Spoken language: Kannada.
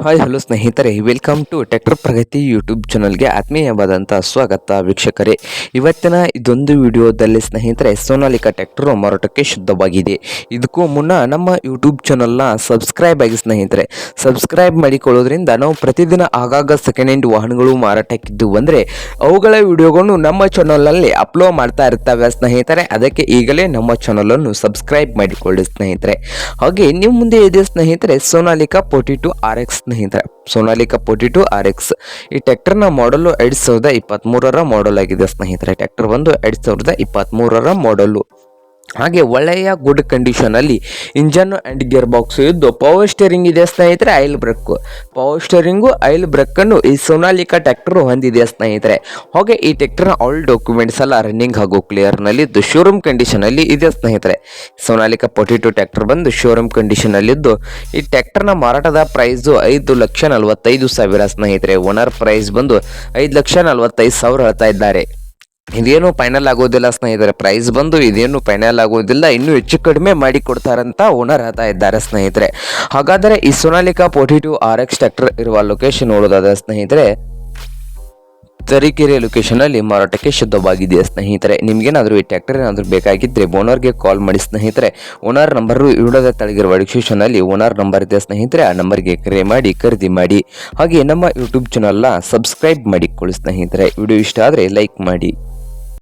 ಹಾಯ್ ಹಲೋ ಸ್ನೇಹಿತರೆ. Welcome to tractor Pragati YouTube ಚಾನಲ್ಗೆ ಆತ್ಮೀಯವಾದಂಥ ಸ್ವಾಗತ ವೀಕ್ಷಕರೇ. ಇವತ್ತಿನ ಇದೊಂದು ವಿಡಿಯೋದಲ್ಲಿ ಸ್ನೇಹಿತರೆ, ಸೋನಾಲಿಕಾ ಟ್ರ್ಯಾಕ್ಟರ್ ಮಾರಾಟಕ್ಕೆ ಶುದ್ಧವಾಗಿದೆ. ಇದಕ್ಕೂ ಮುನ್ನ ನಮ್ಮ ಯೂಟ್ಯೂಬ್ ಚಾನಲ್ನ ಸಬ್ಸ್ಕ್ರೈಬ್ ಆಗಿ ಸ್ನೇಹಿತರೆ ಸಬ್ಸ್ಕ್ರೈಬ್ ಮಾಡಿಕೊಳ್ಳೋದ್ರಿಂದ ನಾವು ಪ್ರತಿದಿನ ಆಗಾಗ ಸೆಕೆಂಡ್ ಹ್ಯಾಂಡ್ ವಾಹನಗಳು ಮಾರಾಟಕ್ಕಿದ್ದು ಅಂದರೆ ಅವುಗಳ ವಿಡಿಯೋಗಳನ್ನು ನಮ್ಮ ಚಾನಲ್ನಲ್ಲಿ ಅಪ್ಲೋಡ್ ಮಾಡ್ತಾ ಇರ್ತವೆ ಸ್ನೇಹಿತರೆ. ಅದಕ್ಕೆ ಈಗಲೇ ನಮ್ಮ ಚಾನಲನ್ನು ಸಬ್ಸ್ಕ್ರೈಬ್ ಮಾಡಿಕೊಳ್ಳಿ ಸ್ನೇಹಿತರೆ. ಹಾಗೆ ನಿಮ್ಮ ಮುಂದೆ ಇದೆ ಸ್ನೇಹಿತರೆ, Sonalika forty two R X ಸ್ನೇಹಿತರೆ Sonalika forty two R X ಈ ಟ್ಯಾಕ್ಟರ್ನ ಮಾಡಲು ಎರಡು ಸಾವಿರದ ಇಪ್ಪತ್ತ್ಮೂರರ ಮಾಡಲ್ ಆಗಿದೆ ಸ್ನೇಹಿತರೆ. ಟ್ರ್ಯಾಕ್ಟರ್ ಬಂದು ಎರಡು ಸಾವಿರದ ಇಪ್ಪತ್ತ್ಮೂರರ ಮಾಡಲು ಹಾಗೆ ಒಳ್ಳೆಯ ಗುಡ್ ಕಂಡೀಷನಲ್ಲಿ ಇಂಜನ್ ಆ್ಯಂಡ್ ಗಿಯರ್ ಬಾಕ್ಸ್ ಇದ್ದು ಪವರ್ ಸ್ಟೇರಿಂಗ್ ಇದೆ ಸ್ನೇಹಿತರೆ oil brake power steering oil ಬ್ರೇಕನ್ನು ಈ ಸೋನಾಲಿಕಾ ಟ್ರ್ಯಾಕ್ಟರ್ ಹೊಂದಿದೆ ಸ್ನೇಹಿತರೆ. ಹಾಗೆ ಈ ಟ್ಯಾಕ್ಟರ್ನ ಆಲ್ ಡಾಕ್ಯುಮೆಂಟ್ಸ್ ಎಲ್ಲ ರನ್ನಿಂಗ್ ಹಾಗೂ ಕ್ಲಿಯರ್ನಲ್ಲಿ ಇದ್ದು ಶೋರೂಮ್ ಕಂಡೀಷನಲ್ಲಿ ಇದೆ ಸ್ನೇಹಿತರೆ. ಸೋನಾಲಿಕಾ ಫೋರ್ಟಿ ಟು ಟ್ಯಾಕ್ಟರ್ ಬಂದು ಶೋರೂಮ್ ಕಂಡೀಷನಲ್ಲಿದ್ದು ಈ ಟ್ರ್ಯಾಕ್ಟರ್ನ ಮಾರಾಟದ ಪ್ರೈಸು ಐದು ಲಕ್ಷ ನಲವತ್ತೈದು ಸಾವಿರ ಸ್ನೇಹಿತರೆ. ಓನರ್ ಪ್ರೈಸ್ ಬಂದು ಐದು ಲಕ್ಷ ನಲವತ್ತೈದು ಸಾವಿರ ಹೇಳ್ತಾ ಇದ್ದಾರೆ. ಇದೇನು ಫೈನಲ್ ಆಗೋದಿಲ್ಲ ಸ್ನೇಹಿತರೆ ಪ್ರೈಸ್ ಬಂದು ಇದೇನು ಫೈನಲ್ ಆಗೋದಿಲ್ಲ, ಇನ್ನೂ ಹೆಚ್ಚು ಕಡಿಮೆ ಮಾಡಿ ಕೊಡ್ತಾರಂತ ಓನರ್ ಹೇಳ್ತಾ ಇದ್ದಾರೆ ಸ್ನೇಹಿತರೆ. ಹಾಗಾದರೆ ಈ Sonalika forty two R X tractor ಇರುವ ಲೊಕೇಶನ್ ನೋಡೋದಾದ ಸ್ನೇಹಿತರೆ, ತರೀಕೆರೆ ಲೊಕೇಶನಲ್ಲಿ ಮಾರಾಟಕ್ಕೆ ಶುದ್ಧವಾಗಿದೆ ಸ್ನೇಹಿತರೆ? ನಿಮಗೇನಾದರೂ ಈ ಟ್ಯಾಕ್ಟರ್ ಏನಾದರೂ ಬೇಕಾಗಿದ್ದರೆ ಓನರ್ಗೆ ಕಾಲ್ ಮಾಡಿ ಸ್ನೇಹಿತರೆ. ಓನರ್ ನಂಬರು ಇಡೋದ ತಳಗಿರುವ ಡಿಸ್ಕ್ರಿಪ್ಷನಲ್ಲಿ ಓನರ್ ನಂಬರ್ ಇದೆ ಸ್ನೇಹಿತರೆ, ಆ ನಂಬರ್ಗೆ ಕರೆ ಮಾಡಿ, ಖರೀದಿ ಮಾಡಿ, ಹಾಗೆ ನಮ್ಮ ಯೂಟ್ಯೂಬ್ ಚಾನಲ್ನ ಸಬ್ಸ್ಕ್ರೈಬ್ ಮಾಡಿಕೊಳ್ಳಿ ಸ್ನೇಹಿತರೆ. ವಿಡಿಯೋ ಇಷ್ಟ ಆದರೆ ಲೈಕ್ ಮಾಡಿ.